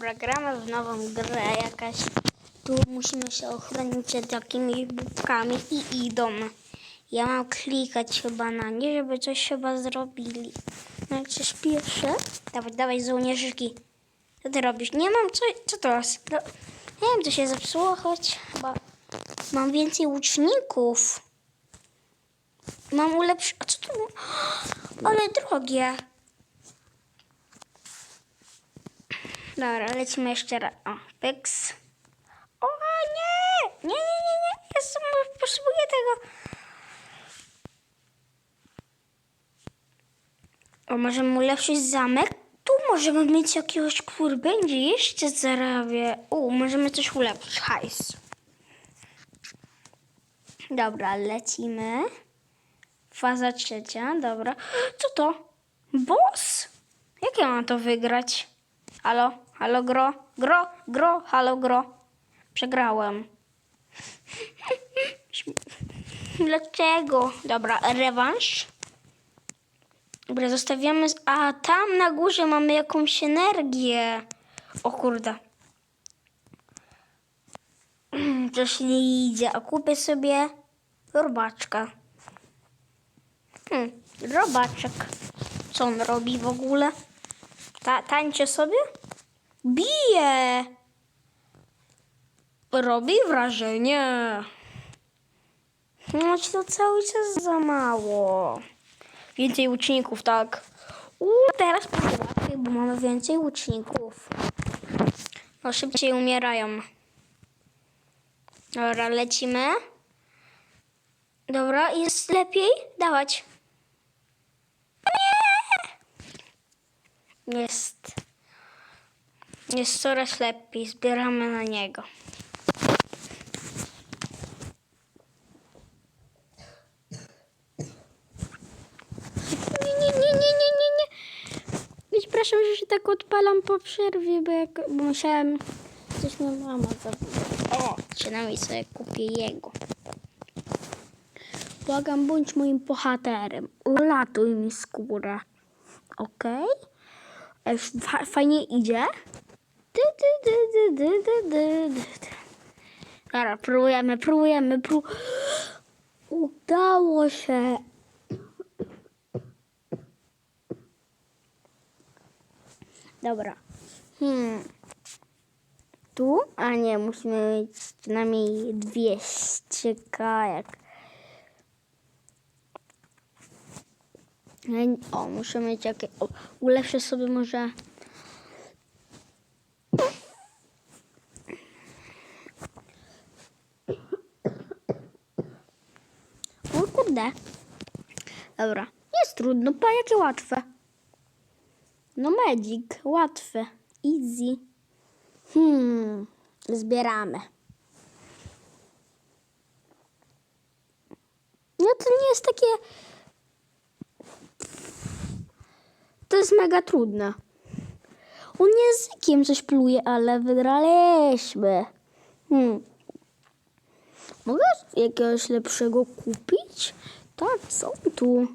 Dobra, w nową grę jakaś. Tu musimy się ochronić przed takimi bubkami i idą. Ja mam klikać chyba na nie, żeby coś chyba zrobili. No się śpieszę. Dawaj, dawaj żołnierzyki. Co ty robisz? Nie mam co, co to jest? No, nie wiem, co się zepsuło, choć chyba mam więcej łuczników. Mam ulepsz... A co to? Ale drogie. Dobra, lecimy jeszcze raz. O, pyks. O nie! Nie, nie, nie, nie. Ja sam potrzebuję tego. O, możemy ulepszyć zamek. Tu możemy mieć jakiegoś, który będzie jeszcze zarabia. U, możemy coś ulepszyć. Hajs. Dobra, lecimy. Faza trzecia, dobra. Co to? Boss? Jak ja mam to wygrać? Halo, halo, gro, gro, gro, halo, gro. Przegrałem. Dlaczego? Dobra, rewanż. Dobra, zostawiamy. A tam na górze mamy jakąś energię. O kurde. Coś nie idzie. A kupię sobie robaczka. Hmm, robaczek. Co on robi w ogóle? Ta, tańczy sobie? Bije! Robi wrażenie. No ci to cały czas za mało. Więcej łuczników, tak. Uuu, teraz łatwiej, bo mamy więcej łuczników. No szybciej umierają. Dobra, lecimy. Dobra, jest lepiej? Dawać. Nie! Jest. Jest coraz lepiej. Zbieramy na niego. Nie, nie, nie, nie, nie, nie, nie. Przepraszam, że się tak odpalam po przerwie, bo, jak, bo musiałem... Coś mi mama zabrała. O, przynajmniej sobie kupię jego. Błagam, bądź moim bohaterem. Uratuj mi skórę. Okej? Okay? Fa- fajnie idzie. Dobra, próbujemy, próbujemy, pró... Udało się. Dobra. Hmm. Tu? A nie, musimy mieć przynajmniej 200 kajak. O, muszę mieć jakie... O, ulepszę sobie może... O kurde. Dobra. Jest trudno, pa jakie łatwe. No magic, łatwe. Easy. Hmm, zbieramy. No to nie jest takie... To jest mega trudne. On językiem coś pluje, ale wygraliśmy. Hmm. Mogę jakiegoś lepszego kupić? Tak, są tu.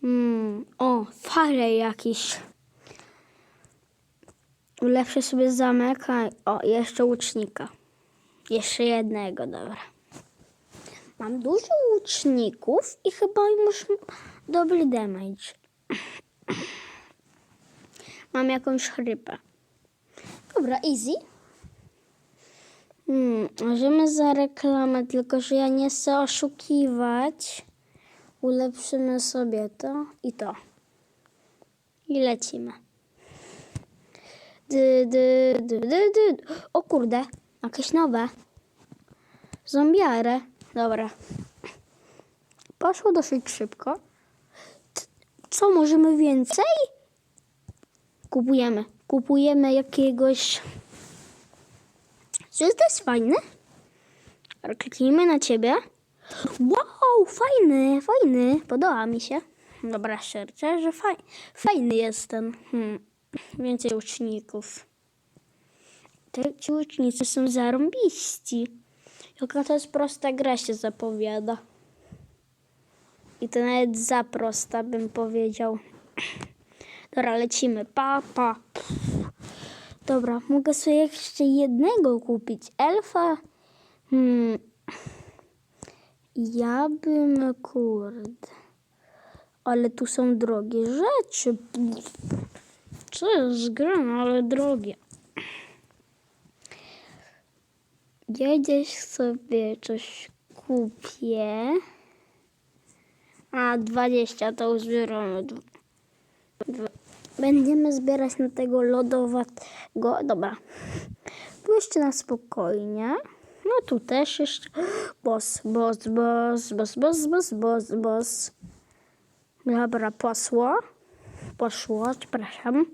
Hmm. O, fare jakiś. Ulepszę sobie zamek. O, jeszcze łucznika. Jeszcze jednego, dobra. Mam dużo łuczników i chyba już dobry damage. Mam jakąś chrypę. Dobra, easy. Hmm, możemy za reklamę, tylko że ja nie chcę oszukiwać. Ulepszymy sobie to i to. I lecimy. Dy, dy, dy, dy, dy. O kurde, jakieś nowe. Zombiare. Dobra. Poszło dosyć szybko. Co, możemy więcej? Kupujemy. Kupujemy jakiegoś... To jest fajne? Kliknijmy na ciebie. Wow, fajny, fajny. Podoba mi się. Dobra, szczerze, że faj, fajny jest ten. Hmm. Więcej uczniów. Te, ci ucznicy są zarąbiści. Jaka to jest prosta gra się zapowiada. I to nawet za prosta bym powiedział. Dobra, lecimy. Pa, pa. Dobra, mogę sobie jeszcze jednego kupić. Elfa. Hmm. Ja bym, kurde. Ale tu są drogie rzeczy. Co jest grane, ale drogie. Ja gdzieś sobie coś kupię. A 20 to już zbieramy. Będziemy zbierać na tego lodowatego. Dobra. Jeszcze na spokojnie. No tu też jeszcze. Boss, boss, boss, boss, boss, boss, boss, boss. Dobra, posło. Poszło, przepraszam.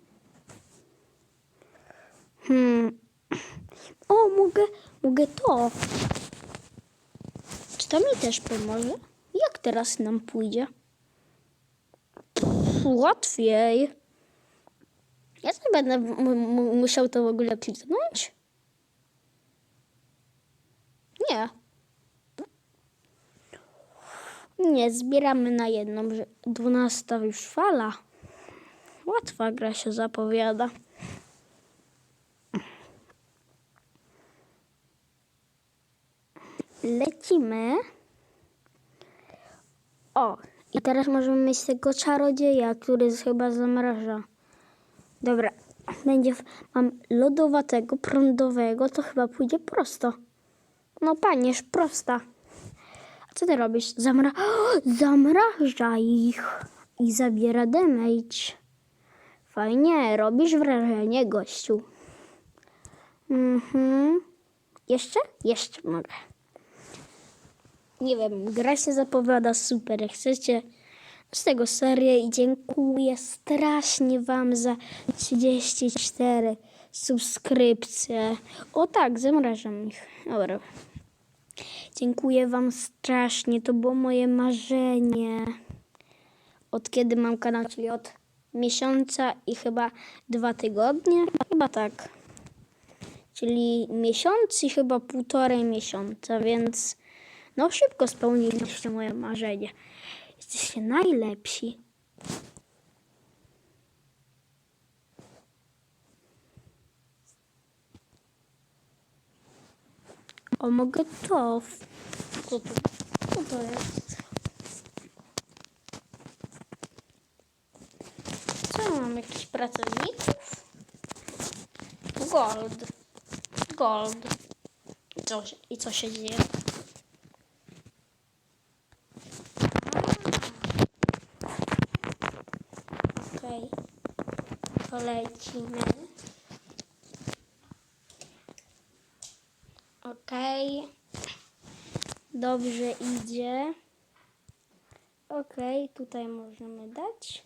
Hmm. O, mogę, mogę to. Czy to mi też pomoże? Jak teraz nam pójdzie? Pff, łatwiej. Ja sobie będę mu- mu- musiał to w ogóle kliknąć? Nie. Nie, zbieramy na jedną. że 12 już fala. Łatwa gra się zapowiada. Lecimy. O, i teraz możemy mieć tego czarodzieja, który chyba zamraża. Dobra, będzie. Mam lodowatego, prądowego, to chyba pójdzie prosto. No, paniesz, prosta. A co ty robisz? Zamra... Zamraża ich i zabiera damage. Fajnie, robisz wrażenie, gościu. Mhm. Jeszcze? Jeszcze mogę. Nie wiem, gra się zapowiada super. Chcecie z tego serię i dziękuję strasznie Wam za 34 subskrypcje. O tak, zamrażam ich. Dobra. Dziękuję Wam strasznie. To było moje marzenie. Od kiedy mam kanał, czyli od miesiąca i chyba dwa tygodnie. Chyba tak. Czyli miesiąc i chyba półtorej miesiąca, więc no szybko spełniliście moje marzenie. Jesteście najlepsi. O, mogę to. Co to? Co to jest? Co mam? Jakichś pracowników? Gold. Gold. Co, i co się dzieje? Okej. To lecimy. Okej. Dobrze idzie. Okej, tutaj możemy dać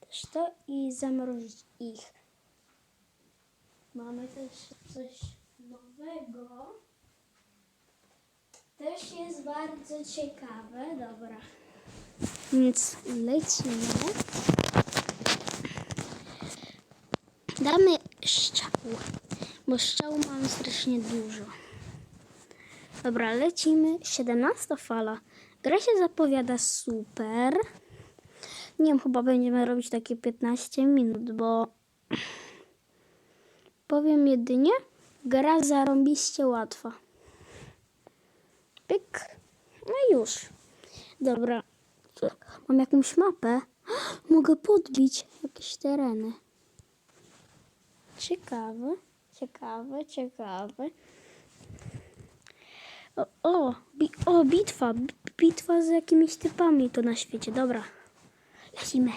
też to i zamrozić ich. Mamy też coś nowego. Też jest bardzo ciekawe. Dobra. Więc lecimy. Damy szczał, bo szczału mam strasznie dużo. Dobra, lecimy. 17 fala. Gra się zapowiada super. Nie wiem, chyba będziemy robić takie 15 minut, bo powiem jedynie, gra zarąbiście łatwa. Pyk. No już. Dobra. Mam jakąś mapę. Mogę podbić jakieś tereny. Ciekawe, ciekawe, ciekawe. O, o, bi, o bitwa. bi- Bitwa z jakimiś typami to na świecie. Dobra. Lecimy.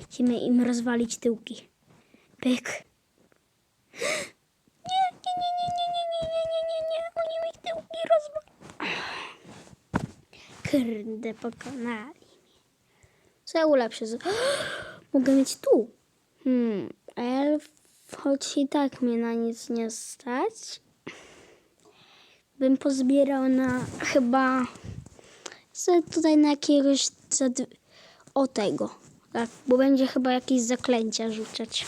Lecimy im rozwalić tyłki. Pyk. Nie, nie, nie, nie, nie, nie, nie, nie, nie, nie, nie. Oni mi tyłki rozwalili. Kurde, pokonali mnie. Co ja ulepszę? z- Mogę mieć tu. Hmm, elf, choć i tak mnie na nic nie stać. Bym pozbierał na chyba tutaj na jakiegoś o tego. Tak, bo będzie chyba jakieś zaklęcia rzucać.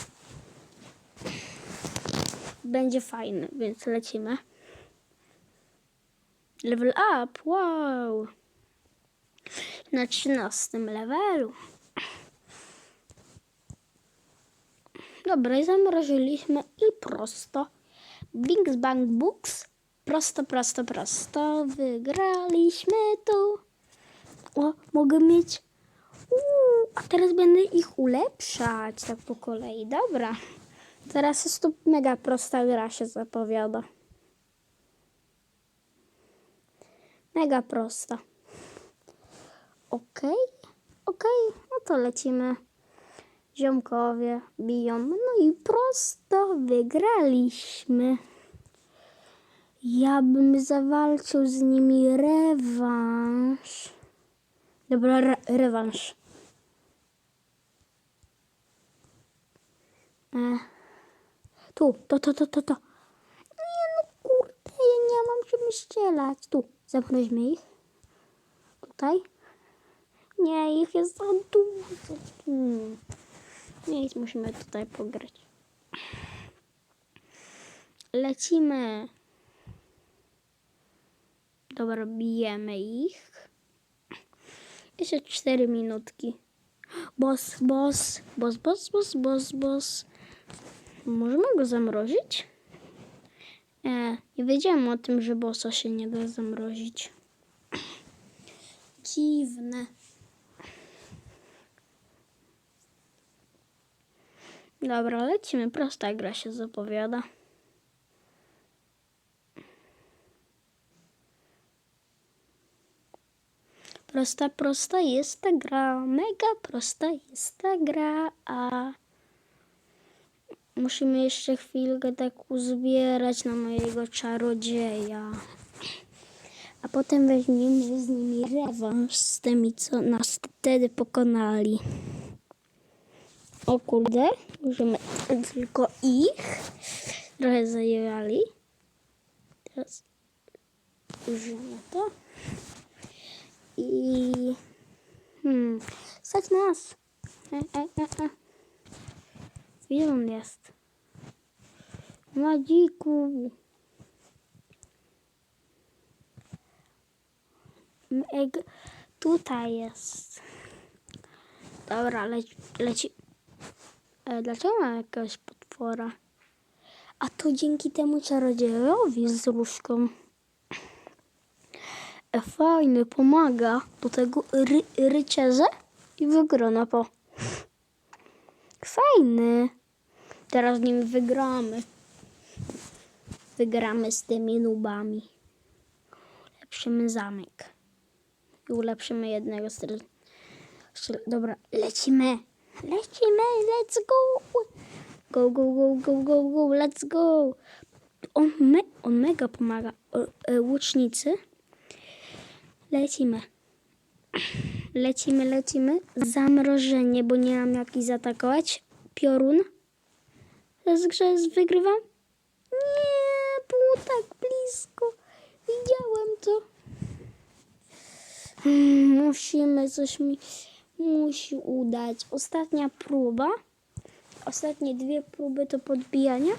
Będzie fajny, więc lecimy. Level up, wow. Na 13 levelu. Dobra, zamrożyliśmy i prosto. Bing bang books. Prosto, prosto, prosto. Wygraliśmy tu. O, mogę mieć. Uuu, a teraz będę ich ulepszać tak po kolei. Dobra. Teraz jest to mega prosta gra się zapowiada. Mega prosta. Okej, okej, no to lecimy. Ziomkowie biją. No i prosto wygraliśmy. Ja bym zawalczył z nimi rewanż. Dobra, re rewanż. E. Tu, to, to, to, to, to. Nie no kurde, ja nie mam czym strzelać. Tu, zamroźmy ich. Tutaj. Nie, ich jest za dużo. Hmm. Nic, musimy tutaj pograć. Lecimy. Dobra, bijemy ich. Jeszcze cztery minutki. Boss, boss, boss, boss, boss, boss, boss. Możemy go zamrozić? E, nie wiedziałem o tym, że bossa się nie da zamrozić. Dziwne. Dobra, lecimy. Prosta gra się zapowiada. Prosta, prosta jest ta gra. Mega prosta jest ta gra. A musimy jeszcze chwilkę tak uzbierać na mojego czarodzieja. A potem weźmiemy z nimi rewanż z tymi, co nas wtedy pokonali. O kurde, możemy tylko ich trochę zajęli. Teraz użyjemy to. I hmm, stać nas. E, e, e, e. Gdzie on jest? Madziku. Meg, tutaj jest. Dobra, leci. leci. E, dlaczego mam jakiegoś potwora? A to dzięki temu czarodziejowi z różką. E, fajny, pomaga do tego ry rycerza i wygrana po. Fajny. Teraz nim wygramy. Wygramy z tymi nubami. Ulepszymy zamek. I ulepszymy jednego z. Dobra, lecimy. Lecimy, let's go. Go, go, go, go, go, go, let's go. On, me, on mega pomaga. O, e, łucznicy. Lecimy. Lecimy, lecimy. Zamrożenie, bo nie mam jak zaatakować. Piorun. Teraz wygrywam. Nie, było tak blisko. Widziałem to. Hmm, Musimy coś mi musi udać. Ostatnia próba. Ostatnie dwie próby to podbijania.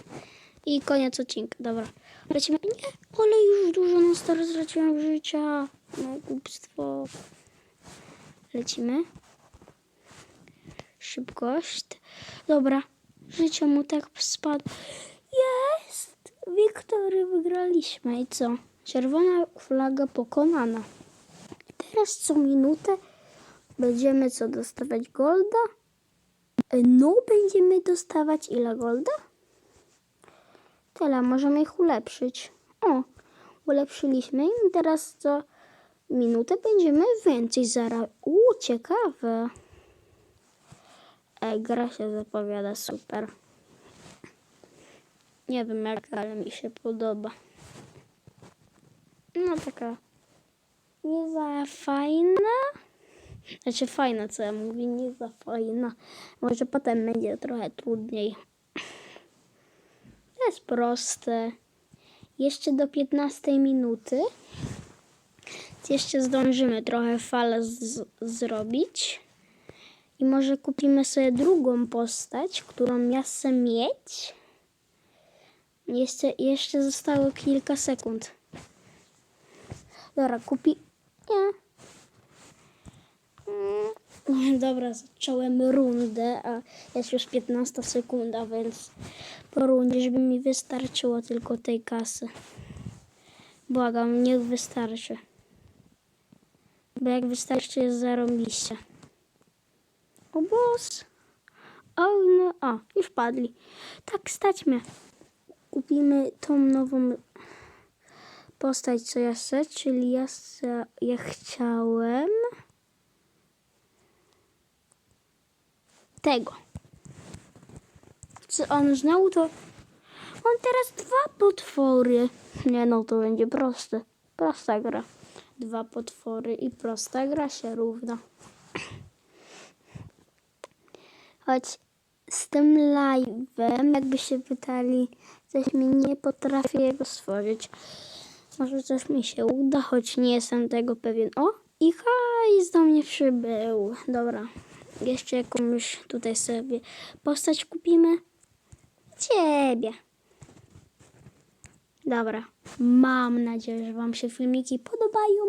I koniec odcinka. Dobra. Lecimy. Nie, ale już dużo na start straciłam życia. No głupstwo. Lecimy. Szybkość. Dobra. Życie mu tak spadło. Jest! Wiktory wygraliśmy. I co? Czerwona flaga pokonana. Teraz co minutę będziemy co dostawać golda? E, No, będziemy dostawać ile golda? Tyle, możemy ich ulepszyć. O, ulepszyliśmy i teraz co minutę będziemy więcej zarabiać. Uuu, ciekawe. Ej, gra się zapowiada super. Nie wiem jak, ale mi się podoba. No taka nie za fajna. Znaczy fajna, co ja mówię, nie za fajna. Może potem będzie trochę trudniej. To jest proste. Jeszcze do 15 minuty. Jeszcze zdążymy trochę falę zrobić. I może kupimy sobie drugą postać, którą ja chcę mieć. Jeszcze, jeszcze zostało kilka sekund. Dobra, kupi... Nie. Mm, Dobra, zacząłem rundę, a jest już 15 sekunda, więc po rundzie, żeby mi wystarczyło tylko tej kasy. Błagam, niech wystarczy. Bo jak wystarczy, jest zarąbiście. O boss. O no, o, już padli. Tak, stać mnie. Kupimy tą nową postać, co ja chcę, czyli ja, ja chciałem tego. Co on znał, to on teraz dwa potwory. Nie no, to będzie proste. Prosta gra. Dwa potwory i prosta gra się równa. Choć z tym live'em, jakby się pytali, coś mi nie potrafię jego stworzyć. Może coś mi się uda, choć nie jestem tego pewien. O, i hajs do mnie przybył. Dobra, jeszcze jakąś tutaj sobie postać kupimy. Ciebie. Dobra, mam nadzieję, że Wam się filmiki podobają.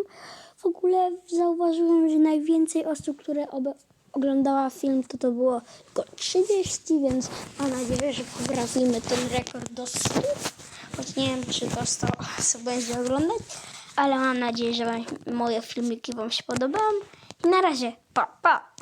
W ogóle zauważyłem, że najwięcej osób, które oglądała film, to to było tylko 30, więc mam nadzieję, że poprawimy ten rekord do 100. Choć nie wiem, czy to 100 osób będzie oglądać, ale mam nadzieję, że wam, moje filmiki Wam się podobają. I na razie, pa, pa!